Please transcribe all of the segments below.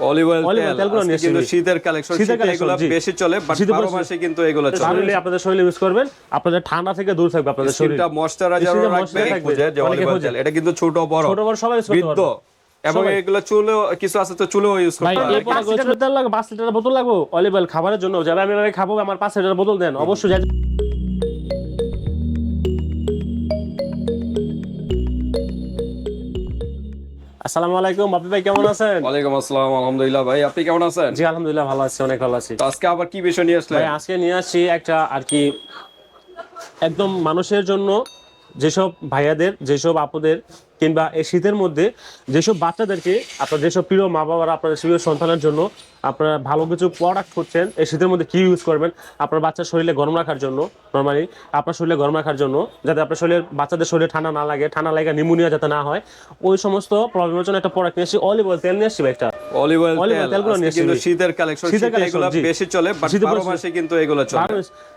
Olive oil তেলগুলো নিয়ে কিন্তু শীতের কালেকশন শীতের এগুলো বেশি চলে বাট শীতে বারো বেশি- মাসে কিন্তু এগুলো চলে। শরীরে আপনাদের শরীরে ইউজ করবেন আপনাদের ঠান্ডা থেকে দূর থাকবে আপনাদের শরীর। ময়শ্চারাইজার রাখবে। খুঁজে যে অলিভ অয়েল তেল। এটা কিন্তু ছোট বড় ছোট বড় সবাই use করতে পারবে। এবং এগুলো চুলেও কিছু আছে তো চুলেও ইউজ করতে এই পারে প্রোডাক্ট লিটার লাগবে পাঁচ লিটার বোতল লাগবে। অলিভ অয়েল খাবারের জন্য যাবে আমি খাব আমার পাঁচ লিটার বোতল দেন। অবশ্যই আসসালামু আলাইকুম আপনি ভাই কেমন আছেন? ওয়ালাইকুম আসসালাম আলহামদুলিল্লাহ ভাই আপনি কেমন আছেন? জি আলহামদুলিল্লাহ ভালো আছি অনেক ভালো আছি। আজকে আবার কি বিষয় নিয়ে আসলেন? ভাই আজকে নিয়ে আসছি একটা আর কি একদম মানুষের জন্য যেসব ভাইয়াদের যেসব আপুদের কিংবা এই শীতের মধ্যে যেসব বাচ্চাদেরকে আপনার যেসব প্রিয় মা বাবারা আপনার প্রিয় সন্তানের জন্য আপনারা ভালো কিছু প্রোডাক্ট করছেন এই শীতের মধ্যে কি ইউজ করবেন? আপনার বাচ্চার শরীরে গরম রাখার জন্য নর্মালি আপনার শরীরে গরম রাখার জন্য যাতে আপনার শরীরে বাচ্চাদের শরীরে ঠান্ডা না লাগে ঠান্ডা লাগে নিউমোনিয়া যাতে না হয় ওই সমস্ত প্রবলেমের জন্য একটা প্রোডাক্ট নিয়ে এসেছি অলিভ অয়েল তেল নিয়ে এসেছি ভাই একটা। অলিভ অয়েল তেল তেলগুলো নিয়ে এসেছি। শীতের কালেকশন শীতের জি। বেশি চলে বাট বারো মাসে কিন্তু এগুলো চলে।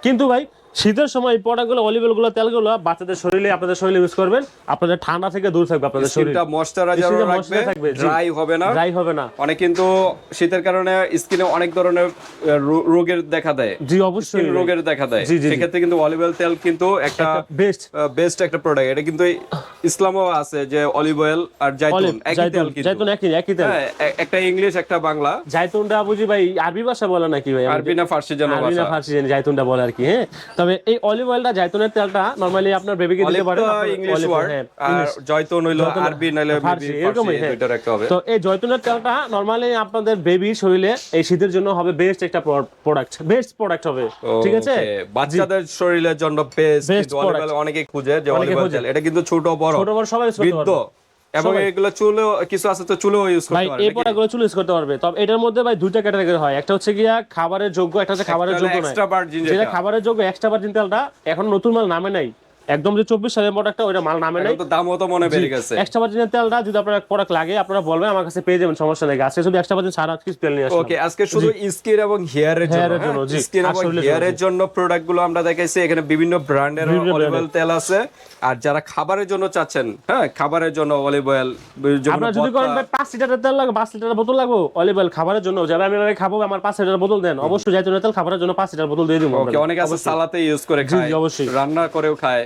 কিন্তু ভাই শীতের সময় এই প্রোডাক্টগুলো অলিভ অয়েলগুলো তেলগুলো বাচ্চাদের শরীরে আপনাদের শরীরে ইউজ করবেন। আপনাদের ঠান্ডা থেকে দূর থাকবে আপনাদের শরীর। স্কিনটা ময়শ্চারাইজার রাখবে। ড্রাই হবে না। ড্রাই হবে না। অনেক কিন্তু শীতের কারণে স্কিনে অনেক ধরনের রোগের দেখা দেয়। জি অবশ্যই। রোগের দেখা দেয়। জি, জি, জি। সেক্ষেত্রে কিন্তু অলিভ অয়েল তেল কিন্তু একটা বেস্ট বেস্ট একটা প্রোডাক্ট এটা কিন্তু ইসলামও আছে যে অলিভ অয়েল আর জাইতুন একই তেল কিন্তু। জাইতুন একই একই তেল। হ্যাঁ একটা ইংলিশ একটা বাংলা। জাইতুনটা বুঝি ভাই আরবি ভাষা বলে নাকি ভাই? আরবি না ফার্সি যেন আরবি না ভাষা। ফার্সি জানি জাইতুনটা বলে আর কি হ্যাঁ? তবে এই অলিভ অয়েলটা জাইতুনের তেলটা নরমালি আপনার বেবিকে দিতে পারেন ইংলিশ ওয়ার্ড হ্যাঁ, আর। জয়তুন হইল আরবি নাইলে এরকমই, ফার্সি হ্যাঁ। দুইটার একটা হবে। তো এই জয়তুনের তেলটা নরমালি আপনাদের বেবির শরীরে এই শীতের জন্য হবে বেস্ট একটা প্রোডাক্ট বেস্ট প্রোডাক্ট হবে ঠিক আছে? বাচ্চাদের শরীরের জন্য বেস্ট অলিভ অয়েল অনেকে খুঁজে যে অলিভ অয়েল এটা কিন্তু ছোট বড়। ছোট বড় সবাই পারবে। এবং এগুলো চুলো কিছু আছে তো চুলেও ইউজ করতে পারবে এই? প্রোডাক্টগুলো চুল ইউজ করতে পারবে। তবে এটার মধ্যে ভাই দুইটা ক্যাটাগরি হয়। একটা হচ্ছে গিয়া খাবারের যোগ্য একটা হচ্ছে খাবারের যোগ্য নয়। এক্সট্রা ভার্জিন যেটা খাবারের যোগ্য এক্সট্রা ভার্জিন তেলটা এখন নতুন মাল নামে নাই। একদম যে চব্বিশ সালের প্রোডাক্টটা ওইটা মাল নামে নাই। দামও তো মনে বেড়ে গেছে। এক্সট্রা ভার্জিনের তেলটা যদি আপনার প্রোডাক্ট লাগে আপনারা বলবেন আমার কাছে পেয়ে যাবেন সমস্যা নেই। আজকে শুধু এক্সট্রা ভার্জিন সারা কিছু তেল নিয়ে আসলাম। ওকে আজকে শুধু স্কিন এবং হেয়ারের জন্য। স্কিন আর এবং হেয়ারের জন্য প্রোডাক্টগুলো আমরা দেখাইছি। এখানে বিভিন্ন ব্র্যান্ডের অলিভ অয়েল তেল আছে। আর যারা খাবারের জন্য চাচ্ছেন হ্যাঁ খাবারের জন্য অলিভ অয়েল আপনারা যদি করেন ভাই পাঁচ লিটারের তেল লাগবে পাঁচ লিটারের বোতল লাগবে অলিভ অয়েল খাবারের জন্য। যাবে আমি এভাবে খাব আমার পাঁচ লিটার বোতল দেন। অবশ্যই জাইতুনের তেল খাবারের জন্য পাঁচ লিটার বোতল দিয়ে দিব ওকে অনেক আছে সালাতে ইউজ করে খায় অবশ্যই। রান্না করেও খায়।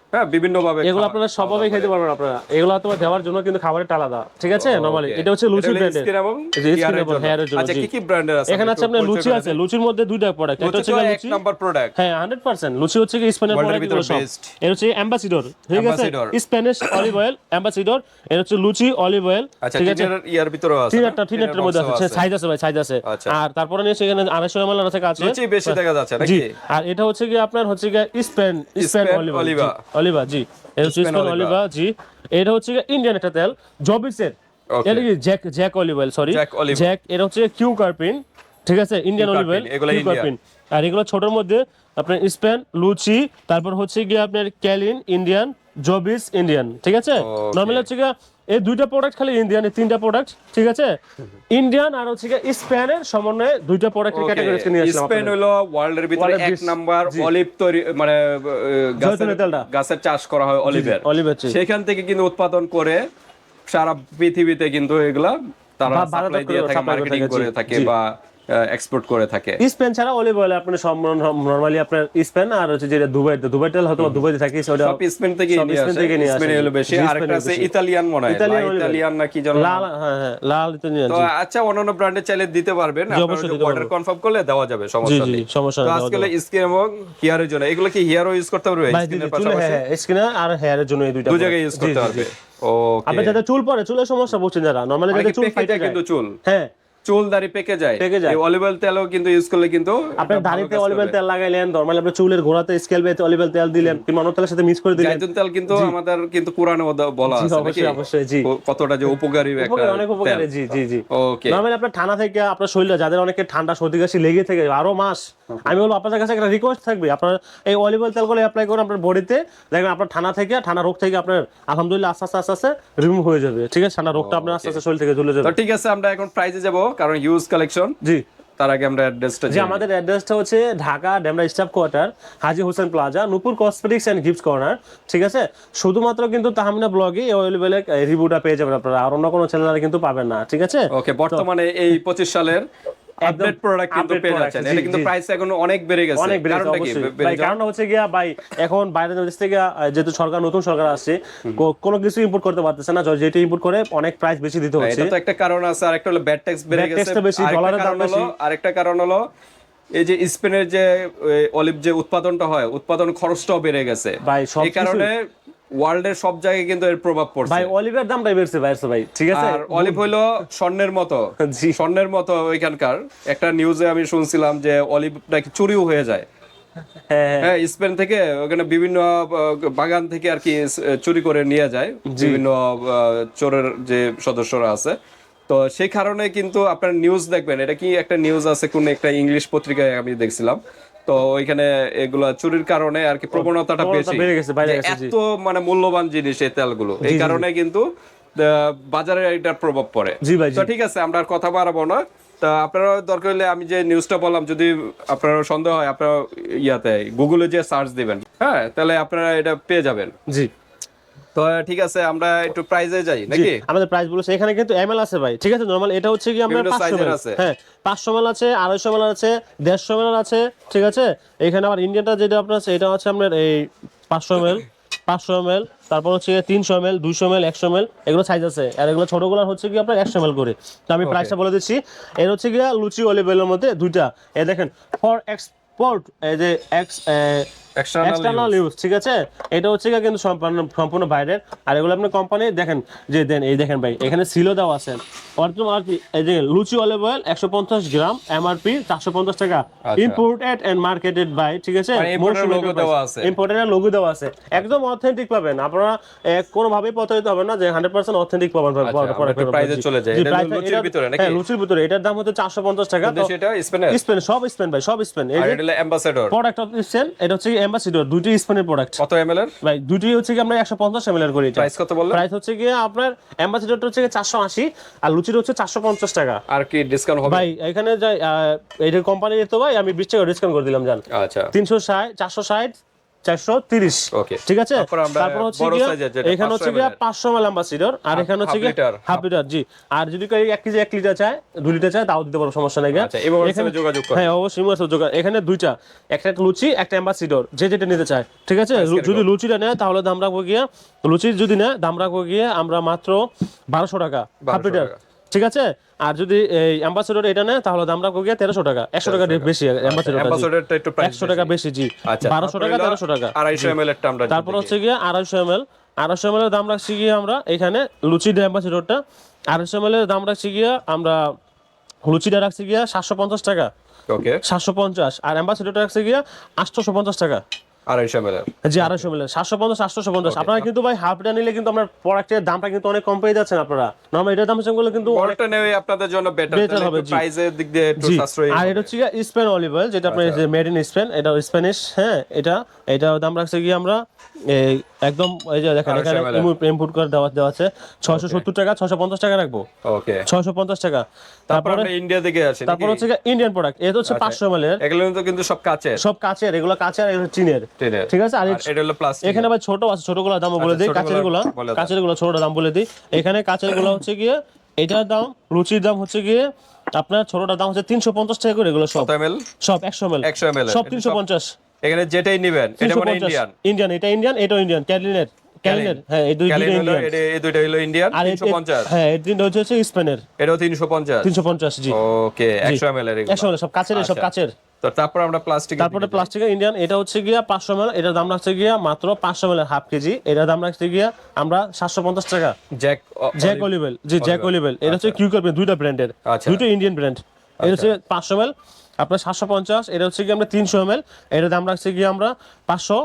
হ্যাঁ বিভিন্ন ভাবে এগুলো আপনারা সবভাবে খেতে পারবেন আপনারা। এগুলো তোমার দেওয়ার জন্য কিন্তু খাবারের আলাদা ঠিক আছে? নরমালি এটা হচ্ছে লুচি ব্র্যান্ডের হেয়ারের জন্য। আচ্ছা কি কি আছে? এখানে আছে আপনার লুচি আছে। লুচির মধ্যে দুইটা প্রোডাক্ট একটা হচ্ছে লুচি নাম্বার প্রোডাক্ট হ্যাঁ হান্ড্রেড পার্সেন্ট লুচি হচ্ছে কি স্পেনের প্রোডাক্ট ভিতরে। এটা হচ্ছে অ্যাম্বাসিডর ঠিক আছে? স্প্যানিশ অলিভ অয়েল অ্যাম্বাসিডর এটা হচ্ছে লুচি অলিভ অয়েল আচ্ছা ঠিক আছে? ইয়ার ভিতরেও আছে তিন না? একটা তিন টিনের একটার মধ্যে আছে। সাইজ আছে। ভাই সাইজ আছে। আচ্ছা। আর তারপরে নিয়ে সেখানে আড়াইশো এমএল আছে কাছে। লুচি বেশি দেখা যাচ্ছে নাকি? আর এটা হচ্ছে কি আপনার হচ্ছে কি স্পেন স্পেন অলিভ oliva। অলিভা জি। অলিভা। জি। এটা হচ্ছে ইন্ডিয়ান একটা তেল। জবিসের এটা কি Jack Jack olive oil sorry Jack এটা হচ্ছে কিউ কার্পিন ঠিক আছে? ইন্ডিয়ান অলিভ অয়েল কিউ কার্পিন আর এগুলো ছোটর মধ্যে আপনার স্পেন লুচি তারপর হচ্ছে গিয়ে আপনার ক্যালিন ইন্ডিয়ান জবিস ইন্ডিয়ান ঠিক আছে. নর্মালি হচ্ছে গিয়ে এই দুইটা প্রোডাক্ট খালি ইন্ডিয়ান এই তিনটা প্রোডাক্ট ঠিক আছে? ইন্ডিয়ান আর হচ্ছে স্পেনের সমন্বয়ে দুইটা প্রোডাক্টের ক্যাটাগরি নিয়ে আসলাম স্পেন হলো ওয়ার্ল্ডের ভিতরে এক নাম্বার অলিভ তৈরি মানে গাছের গাছের চাষ করা হয় অলিভের অলিভের। সেখান থেকে কিন্তু উৎপাদন করে সারা পৃথিবীতে কিন্তু এগুলা তারা সাপ্লাই দিয়ে থাকে মার্কেটিং করে থাকে বা এক্সপোর্ট করে থাকে। স্পেন ছাড়া অলিভ অয়েল আপনি সব নরমালি আপনার স্পেন আর হচ্ছে যেটা দুবাই দুবাই তেল হয়তো বা দুবাইতে থাকে সেটা সব স্পেন থেকে নিয়ে স্পেন আসে। থেকে নিয়ে আসে। স্পেনে হলো বেশি আর একটা আছে ইতালিয়ান মনে হয়। ইতালিয়ান ইতালিয়ান নাকি যেন লাল হ্যাঁ হ্যাঁ লাল ইতালিয়ান তো আচ্ছা অন্যান্য ব্র্যান্ডের চাইলে দিতে পারবেন। অবশ্যই অর্ডার কনফার্ম করলে দেওয়া যাবে সমস্যা নেই। সমস্যা নেই আজকাল স্কিন এবং হেয়ারের জন্য এগুলো কি হেয়ারও ইউজ করতে পারবে স্কিনের দিদি পাশাপাশি? হ্যাঁ স্কিনে আর হেয়ারের জন্য এই দুইটা দু জায়গায় ইউজ করতে পারবে ওকে আপনি যাদের চুল পড়ে চুলের সমস্যা বুঝছেন যারা। নরমালি যাদের চুল ফাইটে কিন্তু চুল? হ্যাঁ। চুল দাড়ি পেকে যায়। পেকে যায়। অলিভ অয়েল তেলও কিন্তু ইউজ করলে কিন্তু আপনার দাড়িতে অলিভ অয়েল তেল লাগাইলেন নরমালি আপনার চুলের গোড়াতে অলিভ অয়েল তেল দিলেন কিংবা অন্য তেলের সাথে মিক্স করে দিলেন। জাইতুন তেল কিন্তু আমাদের কিন্তু কোরআনে বলা আছে অবশ্যই, অবশ্যই, জি। কতটা যে উপকারী একটা অনেক উপকারী জি জি জি। ওকে নর্মালি আপনার ঠান্ডা থেকে আপনার শরীরে যাদের অনেকে ঠান্ডা সর্দি কাশি লেগে থেকে আরও মাস আমি বলব আপনাদের কাছে একটা রিকোয়েস্ট থাকবে আপনার এই অলিভ অয়েল তেলগুলো অ্যাপ্লাই করুন আপনার বডিতে দেখবেন আপনার ঠান্ডা থেকে ঠান্ডা রোগ থেকে আপনার আলহামদুলিল্লাহ আস্তে আস্তে আস্তে আস্তে রিমুভ হয়ে যাবে ঠিক আছে? ঠান্ডা রোগটা আপনার আস্তে আস্তে শরীর থেকে চলে যাবে। ঠিক আছে আমরা এখন প্রাইজে যাব। কারণ ইউজ কালেকশন জি। তার আগে আমরা অ্যাড্রেসটা যে আমাদের অ্যাড্রেসটা হচ্ছে Dhaka Demra staff quarter Haji Hossain plaza Nupur cosmetics and gift corner ঠিক আছে? শুধুমাত্র কিন্তু তাহমিনা ব্লগে অ্যাভেলেবেল রিভিউটা পেয়ে যাবেন আপনারা আর অন্য কোনো চ্যানেলে কিন্তু পাবেন না ঠিক আছে? ওকে বর্তমানে এই পঁচিশ সালের আপডেট প্রোডাক্ট কিন্তু পেয়ে যাচ্ছেন। এটা কিন্তু প্রাইস এখন অনেক বেড়ে গেছে। অনেক বেড়ে ভাই যাওয়ার? কারণটা হচ্ছে গিয়া ভাই এখন বাইরের দেশ থেকে যেহেতু সরকার নতুন সরকার আসছে কোনো কিছু ইম্পোর্ট করতে পারতেছে না যেটা ইম্পোর্ট করে অনেক প্রাইস বেশি দিতে হচ্ছে। এটা তো একটা কারণ আছে আর একটা হলো ব্যাড ট্যাক্স বেড়ে গেছে। বেশি, আরেকটা ডলারের দাম কারণ হলো বেশি। আরেকটা কারণ হলো এই যে স্পেনের যে অলিভ যে উৎপাদনটা হয় উৎপাদন খরচটাও বেড়ে গেছে। এই কারণে ওয়ার্ল্ডের সব জায়গায় কিন্তু এর প্রভাব পড়ছে। ভাই অলিভের দামটাই বেড়েছে ভাই ভাই ঠিক আছে? আর অলিভ হইল স্বর্ণের মতো। জি। স্বর্ণের মতো ওইখানকার। একটা নিউজে আমি শুনছিলাম যে অলিভ নাকি চুরিও হয়ে যায়। হ্যাঁ হ্যাঁ। হ্যাঁ স্পেন থেকে ওখানে বিভিন্ন বাগান থেকে আর কি চুরি করে নিয়ে যায়। বিভিন্ন চোরের যে সদস্যরা আছে। তো সেই কারণে কিন্তু আপনার নিউজ দেখবেন। এটা কি একটা নিউজ আছে? কোন একটা ইংলিশ পত্রিকায় আমি দেখছিলাম। তো ওইখানে এগুলা চুরির কারণে আর কি প্রবণতাটা বেশি। বেড়ে গেছে, বাইরে গেছে, এত মানে মূল্যবান জিনিস এই তেলগুলো এই কারণে কিন্তু বাজারে এটার প্রভাব পড়ে। তো ঠিক আছে আমরা আর কথা বাড়াবো না। তা আপনারা দরকার হলে আমি যে নিউজটা বললাম যদি আপনারা সন্দেহ হয় আপনারা ইয়াতে গুগলে যে সার্চ দিবেন হ্যাঁ তাহলে আপনারা এটা পেয়ে যাবেন। জি। তো ঠিক আছে আমরা একটু প্রাইজে যাই নাকি? আমাদের প্রাইস বলেছে। এখানে কিন্তু এমএল আছে ভাই ঠিক আছে? নরমাল এটা হচ্ছে কি আমরা এর আছে। হ্যাঁ আছে আছে আছে ঠিক আছে? এখানে আবার ইন্ডিয়ানটা যেটা আপনার আছে এটা হচ্ছে আপনার এই পাঁচশো মেল পাঁচশো এল তারপর হচ্ছে তিনশো এল দুইশো এল একশো এল এগুলো সাইজ আছে। আর এগুলো ছোটগুলো হচ্ছে কি আপনার একশো এল করে। তো আমি প্রাইসটা বলে দিচ্ছি। এর হচ্ছে গিয়া লুচি অলিভ অয়েলের মধ্যে দুইটা। এ দেখেন ফর এক্সপোর্ট এই যে এক্স এক্সটার্নাল ইউজ ঠিক আছে? এটা হচ্ছে কিন্তু সম্পূর্ণ সম্পূর্ণ বাইরের। আর এগুলো আপনি কোম্পানি দেখেন যে দেন এই দেখেন ভাই এখানে সিলও দেওয়া আছে। অর্থম আর কি এই যে লুচি অলিভ অয়েল একশো পঞ্চাশ গ্রাম এমআরপি চারশো পঞ্চাশ টাকা। ইম্পোর্টেড এন্ড মার্কেটেড বাই ঠিক আছে? মানে imported logo দেওয়া আছে। ইম্পোর্টেড লোগো দেওয়া আছে। একদম অথেন্টিক পাবেন। আপনারা কোনোভাবেই প্রতারিত হবেন না যে হান্ড্রেড পার্সেন্ট অথেন্টিক পাবেন আচ্ছা, এ চলে এটা লুচির ভিতরে নাকি? হ্যাঁ, লুচির ভিতরে। এটার দাম হচ্ছে চারশো পঞ্চাশ টাকা। স্পেন সব স্পেন ভাই সব স্পেন এটা হলো অ্যাম্বাসেডর প্রোডাক্ট অফ স্পেন এটা হচ্ছে অ্যাম্বাসিডর দুইটি স্পেনের প্রোডাক্ট কত এমএল এর? ভাই দুটি হচ্ছে কি আমরা একশো পঞ্চাশ এম এর করি প্রাইস কত বললেন? প্রাইস হচ্ছে গিয়ে আপনার অ্যাম্বাসিডরটা হচ্ছে চারশো আশি আর লুচির হচ্ছে চারশো পঞ্চাশ টাকা। আর কি ডিসকাউন্ট হবে? ভাই এখানে যাই এটা কোম্পানি তো ভাই আমি বিশ টাকা ডিসকাউন্ট করে দিলাম জান। আচ্ছা। তিনশো ষাট চারশো ষাট চারশো তিরিশ। Okay. ঠিক আছে তারপর হচ্ছে এখানে হচ্ছে ml অ্যাম্বাসিডর আর এখানে হচ্ছে half গিয়ে liter, হাফ লিটার জি। আর যদি কেউ কেজি লিটার চায় লিটার চায় তাও দিতে পারব সমস্যা নেই। আচ্ছা, এখানে- যোগাযোগ করো। হ্যাঁ অবশ্যই যোগাযোগ এখানে দুইটা একটা লুচি একটা অ্যাম্বাসিডর যে যেটা নিতে চায়। ঠিক আছে যদি লুচিটা নেয় তাহলে দাম রাখব গিয়ে লুচি যদি নেয় দাম রাখব গিয়ে আমরা মাত্র বারোশো টাকা। Half litre. ঠিক আছে? আর যদি এই অ্যাম্বাসিডর এটা নেয় তাহলে দাম রাখব গিয়ে? তেরোশো টাকা। একশো টাকা। বেশি অ্যাম্বাসিডরটা অ্যাম্বাসেডরটা একটু একশো টাকা বেশি। জি। আচ্ছা বারোশো টাকা তেরোশো টাকা। আড়াইশো এমএল এরটা আমরা তারপর হচ্ছে গিয়ে। আড়াইশো এম এল আড়াইশো এম এর দাম রাখছি গিয়ে আমরা এখানে অ্যাম্বাসিডরটা আড়াইশো এম এর দাম রাখছি গিয়ে আমরা লুচিটা রাখছি গিয়া সাতশো পঞ্চাশ টাকা। ওকে। সাতশো পঞ্চাশ। আর অ্যাম্বাসিডরটা রাখছি গিয়া আটশোশো পঞ্চাশ টাকা। আড়াইশো এমএল জি আড়াইশো মিলে সাতশো পঞ্চাশ সাতশো পঞ্চাশ। আপনারা কিন্তু ভাই হাফটা নিলে কিন্তু আপনার প্রোডাক্টের দামটা কিন্তু অনেক কম পেয়ে যাচ্ছেন আপনারা। নর্মাল এটার দাম কিন্তু আপনাদের জন্য বেটার হবে, প্রাইসের দিক দিয়ে একটু সাশ্রয়ী আর এটা হচ্ছে স্পেন অলিভ অয়েল যেটা আপনার মেড ইন স্পেন এটা স্প্যানিশ হ্যাঁ এটা এটা দাম রাখছে গিয়ে আমরা একদম এই যে দেখেন এখানে ml করে দেওয়া দেওয়া আছে। ছয়শো সত্তর টাকা ছয়শো পঞ্চাশ টাকা রাখব। ওকে ছয়শো পঞ্চাশ টাকা। তারপর তারপরে ইন্ডিয়া দিকে আছি তারপর হচ্ছে ইন্ডিয়ান প্রোডাক্ট এটা হচ্ছে পাঁচশো এম এর। এগুলো তো কিন্তু সব কাচের। সব কাচের এগুলো কাচের এগুলো চীনের ঠিক আছে? আর এটা হলো প্লাস্টিক এখানে ভাই ছোট আছে ছোটগুলো দাম বলে দিই কাচেরগুলো। কাচেরগুলো ছোট দাম বলে দিই। এখানে কাঁচেরগুলো হচ্ছে গিয়ে এটার দাম লুচির দাম হচ্ছে গিয়ে আপনার ছোটটার দাম হচ্ছে তিনশো পঞ্চাশ টাকা করে এগুলো সব। এমএল? সব একশো এম 100 ml সব তিনশো পঞ্চাশ। এখানে যেটাই নেবেন এটা মানে ইন্ডিয়ান ইন্ডিয়ান এটা ইন্ডিয়ান এটা ইন্ডিয়ান ক্যালিনের ক্যালিনের হ্যাঁ এই দুই ইন্ডিয়ান এটা এই দুইটা হলো ইন্ডিয়ান আর এই 350 হ্যাঁ এই তিনটা হচ্ছে স্পেনের এটাও 350 তিনশো পঞ্চাশ জি। ওকে 100 এমএল এর এগুলো। একশো সব কাচের সব আচ্ছা। কাচের তারপর আমরা প্লাস্টিক তারপরে প্লাস্টিকের ইন্ডিয়ান এটা হচ্ছে গিয়া পাঁচশো এমএল এটার দাম রাখছে গিয়া মাত্র পাঁচশো এমএল হাফ কেজি এটার দাম রাখছে গিয়া আমরা সাতশো পঞ্চাশ টাকা। জ্যাক জ্যাক অলিভেল জি জ্যাক অলিভেল এটা হচ্ছে কিউ কার্পেন দুইটা ব্র্যান্ডের আচ্ছা। দুটো ইন্ডিয়ান ব্র্যান্ড এটা হচ্ছে পাঁচশো এমএল আপনার সাতশো পঞ্চাশ এটা হচ্ছে কি আমরা তিনশো এমএল এটার দাম রাখছে গিয়ে আমরা পাঁচশো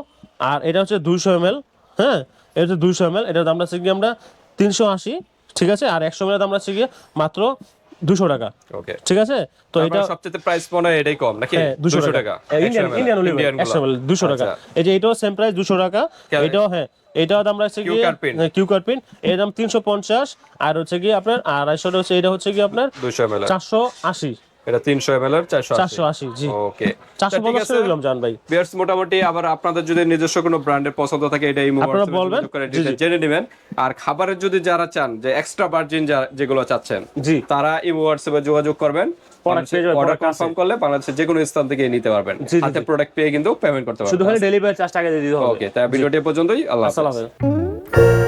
আর এটা হচ্ছে দুইশো এমএল হ্যাঁ? এটা হচ্ছে দুইশো এমএল এটার দাম রাখছে গিয়ে আমরা তিনশো আশি ঠিক আছে? আর একশো এমএল দাম রাখছে গিয়ে মাত্র দুশো টাকা। ওকে ঠিক আছে? তো এটা এটা সবচেয়ে প্রাইস মনে হয় এটাই কম নাকি? হ্যাঁ টাকা। ইন্ডিয়ান ইন্ডিয়ান অলিভ টাকা। এই যে এটাও সেম প্রাইস দুশো টাকা। এটাও হ্যাঁ এটাও দাম রাখছে কি। কিউ কার্পিন এর দাম তিনশো পঞ্চাশ আর হচ্ছে কি আপনার আড়াইশোটা হচ্ছে এটা হচ্ছে কি আপনার 200 চারশো আশি। এটা তিনশো এম এল এর চারশো চারশো আশি জি। ওকে চারশো পঞ্চাশ করে দিলাম জান ভাই। বিয়ার্স মোটামুটি আবার আপনাদের যদি নিজস্ব কোনো ব্র্যান্ডের পছন্দ থাকে এটা এই আপনারা বলবেন। জেনে নেবেন। আর খাবারের যদি যারা চান যে এক্সট্রা ভার্জিন যেগুলো চাচ্ছেন জি। তারা এই হোয়াটসঅ্যাপে যোগাযোগ করবেন। অর্ডার কনফার্ম করলে বাংলাদেশের যে কোনো স্থান থেকে নিতে পারবেন। হাতে প্রোডাক্ট পেয়ে কিন্তু পেমেন্ট করতে শুধু খালি ডেলিভারি চার্জ টাকা দিয়ে দিতে হবে। ওকে তাই ভিডিওটি পর্যন্তই। আল্লাহ হাফেজ।